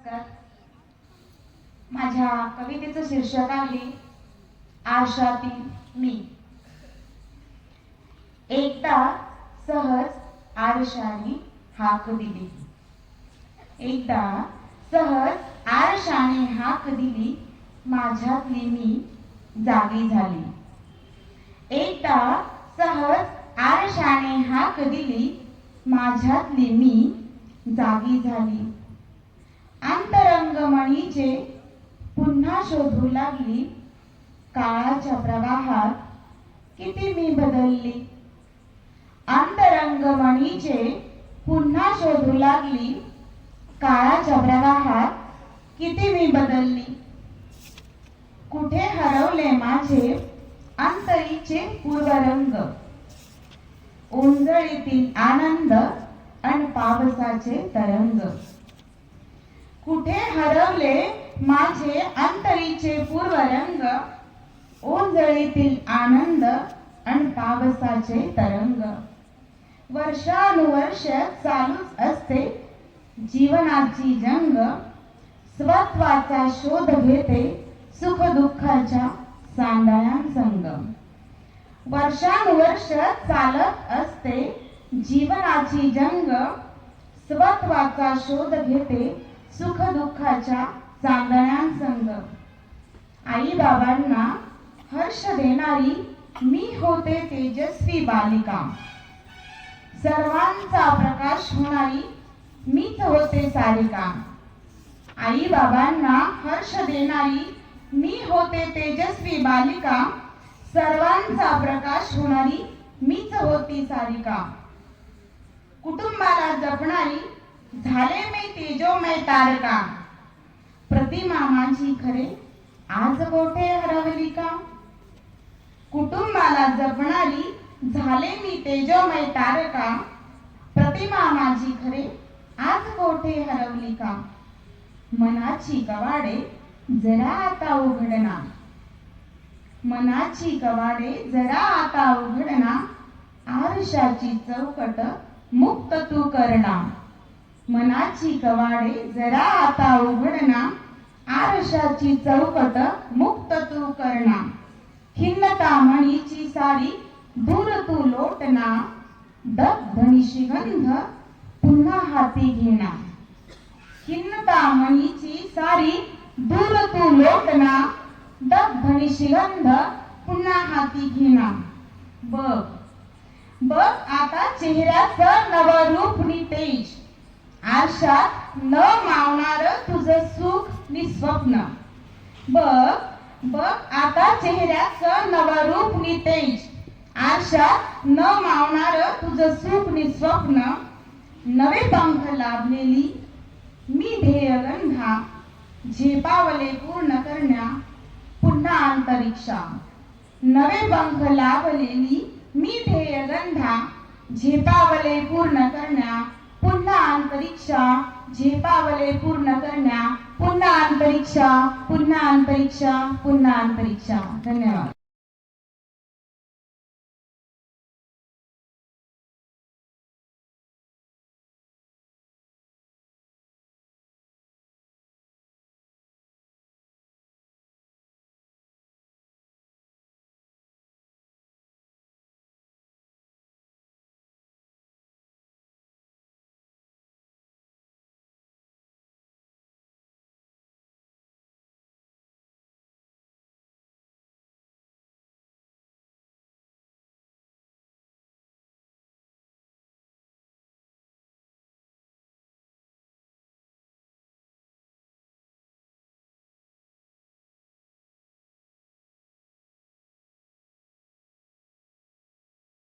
नमस्कार. माझ्या कवितेचं शीर्षक आहे आरशातील मी. एकदा सहज आरशाने हाक दिली. एकदा सहज आरशाने हाक दिली माझ्यातली मी जागी झाली. एकदा सहज आरशाने हाक दिली माझ्यातली मी जागी झाली. अंतरंगमणीचे पुन्हा शोधू लागली. काळाच्या प्रवाहात किती मी बदलली. अंतरंगमणीचे पुन्हा शोधू लागली. काळाच्या प्रवाहात किती मी बदलली. कुठे हरवले माझे अंतरीचे पूर्वरंग. ओंजळीतील आनंद आणि पावसाचे तरंग. कुठे हरवले माझे अंतरीचे पूर्वरंग? ओंजळीतील आनंद आणि पावसाचे तरंग. वर्षानुवर्ष चालूच असते जीवनाची जंग. स्वत्वाचा शोध घेते सुख दुःखाच्या सांगळ्यांसंग वर्षानुवर्ष चालत असते जीवनाची जंग. स्वत्वाचा शोध घेते सुख दुःखाच्या चांदण्यांसंग आई बाबांना हर्ष देणारी मी होते तेजस्वी बालिका. सर्वांचा प्रकाश होणारी मीच होते सारिका. आई बाबांना हर्ष देणारी मी होते तेजस्वी बालिका. सर्वांचा प्रकाश होणारी मीच होती सारिका. कुटुंबाला जपणारी झाले मी तेजोमय तारका. प्रतिमा माझी खरे आज कोठे हरवली का? कुटुंबाला जपणारी झाले मी तेजोमय तारका. प्रतिमा माझी खरे आज कोठे हरवली का? मनाची कवाडे जरा आता उघडना. मनाची कवाडे जरा आता उघडना. आरशाची चौकट मुक्त तू करणार मनाची कवाडे जरा आता उघडना आरशाची चौकट मुक्त तू करणा खिन्नता मणीची सारी दूर तू लोटना दग्ध निशिगंध पुन्हा हाती घेणा खिन्नता मणीची सारी दूर तू लोटना दग्ध निशिगंध पुन्हा हाती घेणा बघ. बघ आता चेहऱ्याचं नवरूप नितेश. नि आरशात न मावणार तुझं सुख नि स्वप्न. बघ बघ आता चेहऱ्याचं नवं रूप नि तेज आरशात न मावणार तुझं सुख नि स्वप्न. नवे पंख लाभलेली मी ध्येयगंधा. झेपावले पूर्ण करण्या पुन्हा अंतरिक्षा. नवे पंख लाभलेली मी ध्येयगंधा. झेपावले पूर्ण अंतरिक्षा झेपावले पूर्ण करण्या. पुन्हा अंतरिक्षा पुन्हा अंतरिक्षा पुन्हा अंतरिक्षा धन्यवाद.